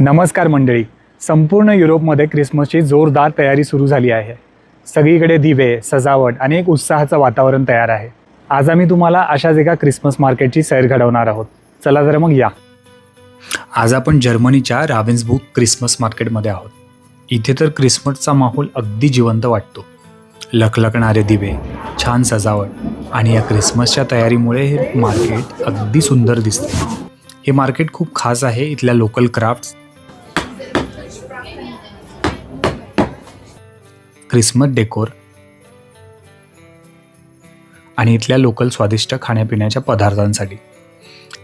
नमस्कार मंडळी. संपूर्ण युरोपमध्ये क्रिसमसची जोरदार तयारी सुरू झाली आहे. सगळीकडे दिवे सजावट आणि एक उत्साहाचं वातावरण तयार आहे. आज आम्ही तुम्हाला अशाच एका क्रिसमस मार्केटची सैर घडवणार आहोत. चला तर मग या. आज आपण जर्मनीच्या रावेन्सबुक क्रिसमस मार्केटमध्ये आहोत. इथे तर क्रिसमसचा माहोल अगदी जिवंत वाटतो. लखलखणारे दिवे छान सजावट आणि या क्रिसमसच्या तयारीमुळे हे मार्केट अगदी सुंदर दिसते. हे मार्केट खूप खास आहे इथल्या लोकल क्राफ्ट्स क्रिसमस डेकोर आणि इथल्या लोकल स्वादिष्ट खाण्यापिण्याच्या पदार्थांसाठी.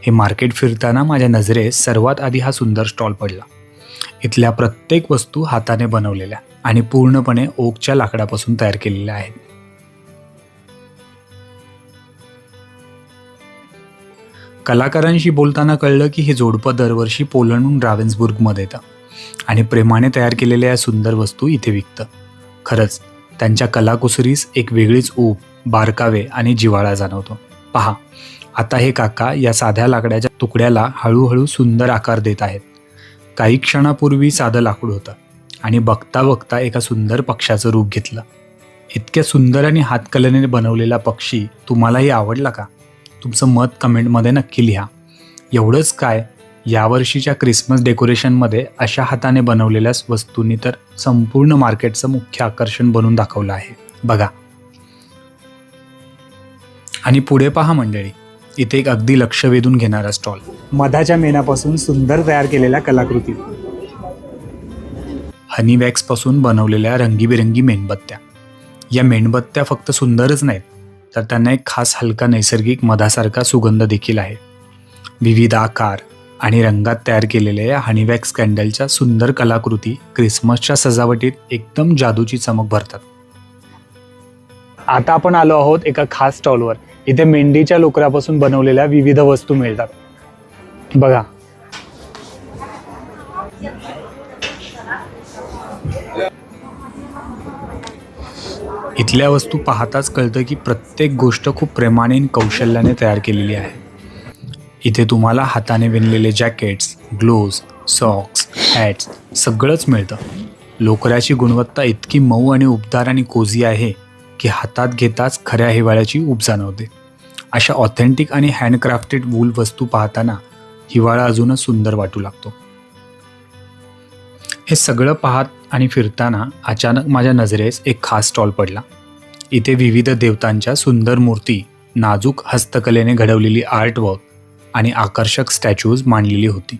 हे मार्केट फिरताना माझ्या नजरेस सर्वात आधी हा सुंदर स्टॉल पडला. इथल्या प्रत्येक वस्तू हाताने बनवलेल्या आणि पूर्णपणे ओकच्या लाकडापासून तयार केलेल्या आहेत. कलाकारांशी बोलताना कळलं की हे जोडपं दरवर्षी पोलंडहून रावेन्सबुर्गमध्ये येतं आणि प्रेमाने तयार केलेल्या या सुंदर वस्तू इथे विकतं. खरंच त्यांच्या कलाकुसरीस एक वेगळीच ऊब बारकावे आणि जिव्हाळा जाणवतो. पहा आता हे काका या साध्या लाकडाच्या तुकड्याला हळूहळू सुंदर आकार देत आहेत. काही क्षणापूर्वी साधं लाकूड होतं आणि बघता बघता एका सुंदर पक्षाचं रूप घेतलं. इतक्या सुंदर आणि हातकलेने बनवलेला पक्षी तुम्हालाही आवडला का? तुमचं मत कमेंटमध्ये नक्की लिहा. एवढंच काय? यावर्षीच्या क्रिसमस डेकोरेशनमध्ये अशा हाताने बनवलेल्या वस्तूंनी तर संपूर्ण मार्केटचं मुख्य आकर्षण बनून दाखवलं आहे. बघा. आणि पुढे पहा मंडळी इथे एक अगदी लक्ष वेधून घेणारा स्टॉल. मधाच्या मेणापासून सुंदर तयार केलेल्या कलाकृती. हनी वॅक्सपासून बनवलेल्या रंगीबेरंगी मेणबत्त्या. या मेणबत्त्या फक्त सुंदरच नाहीत तर त्यांना एक खास हलका नैसर्गिक मधासारखा सुगंध देखील आहे. विविध आकार आणि रंगात तयार केलेल्या या हनीवॅक्स कॅन्डलच्या सुंदर कलाकृती क्रिसमसच्या सजावटीत एकदम जादूची चमक भरतात. आता आपण आलो आहोत एका खास स्टॉलवर. इथे मेंढीच्या लोकरापासून बनवलेल्या विविध वस्तू मिळतात. बघा. इथल्या वस्तू पाहताच कळतं की प्रत्येक गोष्ट खूप प्रेमाने कौशल्याने तयार केलेली आहे. इथे तुम्हाला हाताने विणलेले जॅकेट्स ग्लोव्ज सॉक्स हॅट्स सगळंच मिळतं. लोकराची गुणवत्ता इतकी मऊ आणि उबदार आणि कोझी आहे की हातात घेताच खऱ्या हिवाळ्याची उब जाणवते. अशा ऑथेंटिक आणि हँडक्राफ्टेड वूल वस्तू पाहताना हिवाळा अजूनच सुंदर वाटू लागतो. हे सगळं पाहत आणि फिरताना अचानक माझ्या नजरेस एक खास स्टॉल पडला. इथे विविध देवतांच्या सुंदर मूर्ती नाजूक हस्तकलेने घडवलेली आर्टवर्क आणि आकर्षक स्टॅच्यूज मांडलेली होती.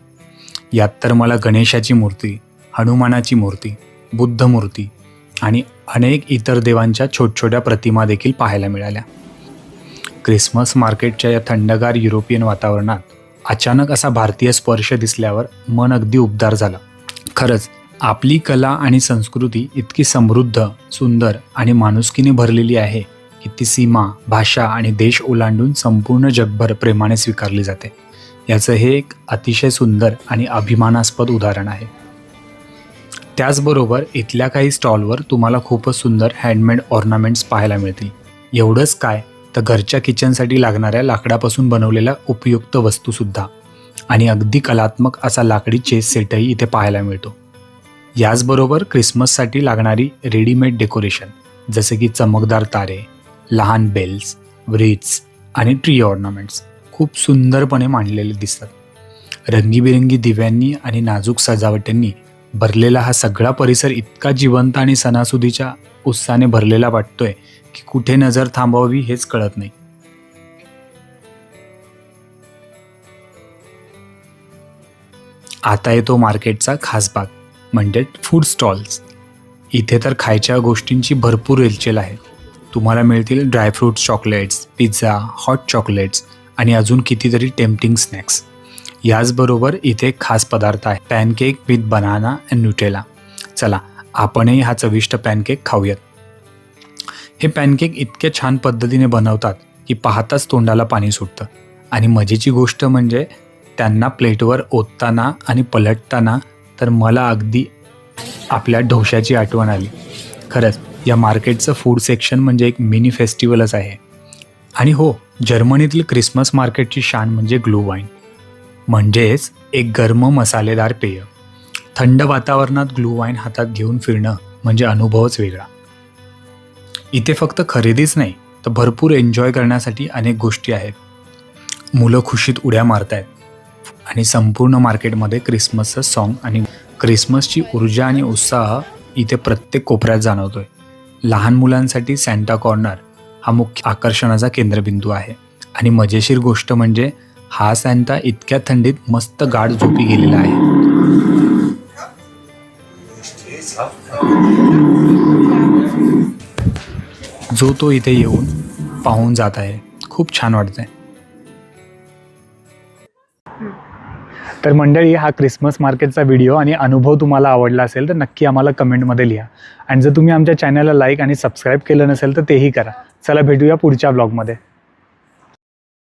यात तर मला गणेशाची मूर्ती हनुमानाची मूर्ती बुद्ध मूर्ती आणि अनेक इतर देवांच्या छोटछोट्या प्रतिमा देखील पाहायला मिळाल्या. क्रिसमस मार्केटच्या या थंडगार युरोपियन वातावरणात अचानक असा भारतीय स्पर्श दिसल्यावर मन अगदी उबदार झालं. खरंच आपली कला आणि संस्कृती इतकी समृद्ध सुंदर आणि माणुसकीने भरलेली आहे ती सीमा भाषा आणि देश ओलांडून संपूर्ण जगभर प्रेमाने स्वीकारली जाते. याचं हे एक अतिशय सुंदर आणि अभिमानास्पद उदाहरण आहे. त्याचबरोबर इथल्या काही स्टॉलवर तुम्हाला खूपच सुंदर हँडमेड ऑर्नामेंट्स पाहायला मिळतील. एवढंच काय तर घरच्या किचनसाठी लागणाऱ्या लाकडापासून बनवलेल्या उपयुक्त वस्तूसुद्धा. आणि अगदी कलात्मक असा लाकडी चेस सेटही इथे पाहायला मिळतो. याचबरोबर क्रिसमससाठी लागणारी रेडीमेड डेकोरेशन जसे की चमकदार तारे लहान बेल्स व्रीट्स आणि ट्री ऑर्नामेंट्स खूप सुंदरपणे मांडलेले दिसतात. रंगीबेरंगी दिव्यांनी आणि नाजूक सजावटींनी भरलेला हा सगळा परिसर इतका जिवंत आणि सणासुदीच्या उत्साहाने भरलेला वाटतोय की कुठे नजर थांबवावी हेच कळत नाही. आता येतो मार्केटचा खास भाग म्हणजे फूड स्टॉल्स. इथे तर खायच्या गोष्टींची भरपूर रेलचेल आहे. तुम्हाला मिळतील dry fruits chocolates pizza hot chocolates आणि अजून कितीतरी टेम्पटिंग स्नॅक्स. याचबरोबर इथे एक खास पदार्थ आहे pancake with banana and Nutella चला आपणही हा चविष्ट पॅनकेक खाऊयात. हे पॅनकेक इतके छान पद्धतीने बनवतात की पाहताच तोंडाला पाणी सुटतं. आणि मजेची गोष्ट म्हणजे त्यांना प्लेटवर ओतताना आणि पलटताना तर मला अगदी आपल्या ढोश्याची आठवण आली. खरंच या मार्केटचं फूड सेक्शन म्हणजे एक मिनी फेस्टिवलच आहे. आणि हो जर्मनीतील क्रिसमस मार्केटची शान म्हणजे ग्लू वाईन. म्हणजेच एक गर्म मसालेदार पेय. थंड वातावरणात ग्लू वाईन हातात घेऊन फिरणं म्हणजे अनुभवच वेगळा. इथे फक्त खरेदीच नाही तर भरपूर एन्जॉय करण्यासाठी अनेक गोष्टी आहेत. मुलं खुशीत उड्या मारतायत. आणि संपूर्ण मार्केटमध्ये क्रिसमसचं सॉन्ग आणि क्रिसमसची ऊर्जा आणि उत्साह इथे प्रत्येक कोपऱ्यात जाणवतोय. लहान मुलांसाठी सँटा कॉर्नर हा मुख्य आकर्षणाचा केंद्रबिंदू आहे. आणि मजेशीर गोष्ट म्हणजे हा सँटा इतक्या थंडीत मस्त गाढ झोपी गेलेला आहे. जो तो इथे येऊन पाहून जात आहे. खूप छान वाटतंय. तर मंडळी हा क्रिसमस मार्केटचा व्हिडिओ आणि अनुभव तुम्हाला आवडला असेल तर नक्की आम्हाला कमेंटमध्ये लिहा. आणि जर तुम्ही आमच्या चॅनलला लाईक आणि सबस्क्राईब केलं नसेल तर तेही करा. चला भेटूया पुढच्या ब्लॉगमध्ये